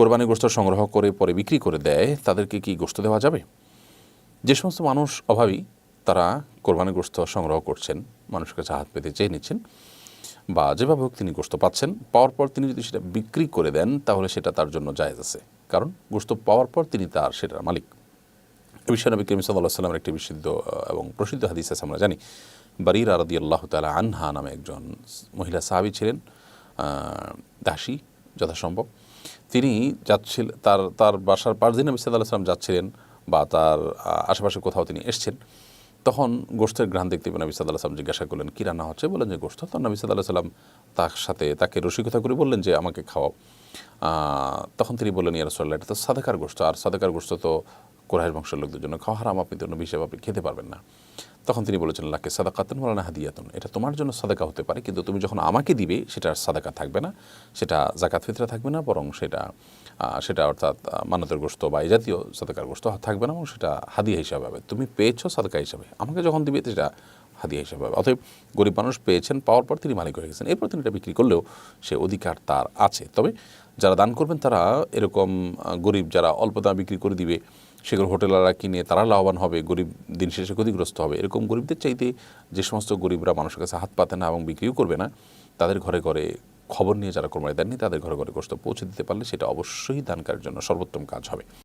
কোরবানি গোস্ত সংগ্রহ করে পরে বিক্রি করে দেয়, তাদেরকে কি গোস্ত দেওয়া যাবে? যে সমস্ত মানুষ অভাবী, তারা কোরবানি গোস্ত সংগ্রহ করছেন, মানুষের কাছে হাত পেতে চেয়ে নিচ্ছেন বা যেভাবে হোক তিনি গোস্ত পাচ্ছেন, পাওয়ার পর তিনি যদি সেটা বিক্রি করে দেন, তাহলে সেটা তার জন্য জায়েজ আছে। কারণ গোস্ত পাওয়ার পর তিনি তার সেটার মালিক। এ বিষয়ে নবী করিম সাল্লাহ সাল্লামের একটি বিশুদ্ধ এবং প্রসিদ্ধ হাদিস আছে, আমরা জানি। বারির আরদি আল্লাহ তালা আনহা নামে একজন মহিলা সাহাবি ছিলেন দাসী। যথাসম্ভব। তিনি যাচ্ছিল, তার তার বাসার পাঁচ দিন নবী সাল্লাহ সাল্লাম যাচ্ছিলেন বা তার আশেপাশে কোথাও তিনি এসছেন। তখন গোষ্ঠের ঘ্রাণ দেখতে পেয়ে নবী সাল্লাহ সাল্লাম জিজ্ঞাসা করলেন, কী রান্না হচ্ছে? বললেন যে, গোষ্ঠ। তখন নবী সাল্লাহ সাল্লাম তার সাথে তাকে রসিকতা করে বললেন যে, আমাকে খাওয়াও। তখন তিনি বললেন, ইয়া রসল্লাহ এটা তো সাদেকার গোষ্ঠ। আর সাদেকার গোষ্ঠ তো কোরআশ বংশের লোকদের জন্য খাওয়া হারাম। আপনি তো নবী হিসেবে আপনি খেতে পারবেন না। তখন তিনি বলেছেন, লাকে সাদাকাতুন ওয়ালানা হাদিয়াতুন। এটা তোমার জন্য সাদাকা হতে পারে, কিন্তু তুমি যখন আমাকে দিবে সেটা সাদাকা থাকবে না। সেটা জাকাত ফিতরা থাকবে না, বরং সেটা সেটা অর্থাৎ মানতের গোস্ত বা এই জাতীয় সাদাকার গোস্ত থাকবে না, এবং সেটা হাদিয়া হিসাবে হবে। তুমি পেয়েছ সাদাকা হিসাবে। আমাকে যখন দিবে, সেটা হাদিয়া হিসাবে হবে। অতএব গরিব মানুষ পেয়েছেন, পাওয়ার পর তিনি মালিক হয়ে গেছেন। এরপর তিনি এটা বিক্রি করলেও সে অধিকার তার আছে। তবে যারা দান করবেন, তারা এরকম গরিব যারা অল্প দামে বিক্রি করে দিবে সেগুলো হোটেলাররা কিনে তারা লাভবান হবে, গরিব দিন শেষে ক্ষতিগ্রস্ত হবে। এরকম গরিবদের চাইতে যে সমস্ত গরিবরা মানুষের কাছে হাত পাতে না এবং বিক্রিও করবে না, তাদের ঘরে ঘরে খবর নিয়ে যারা কোরবানি দেননি তাদের ঘরে ঘরে কষ্ট পৌঁছে দিতে পারলে সেটা অবশ্যই দানকারের জন্য সর্বোত্তম কাজ হবে।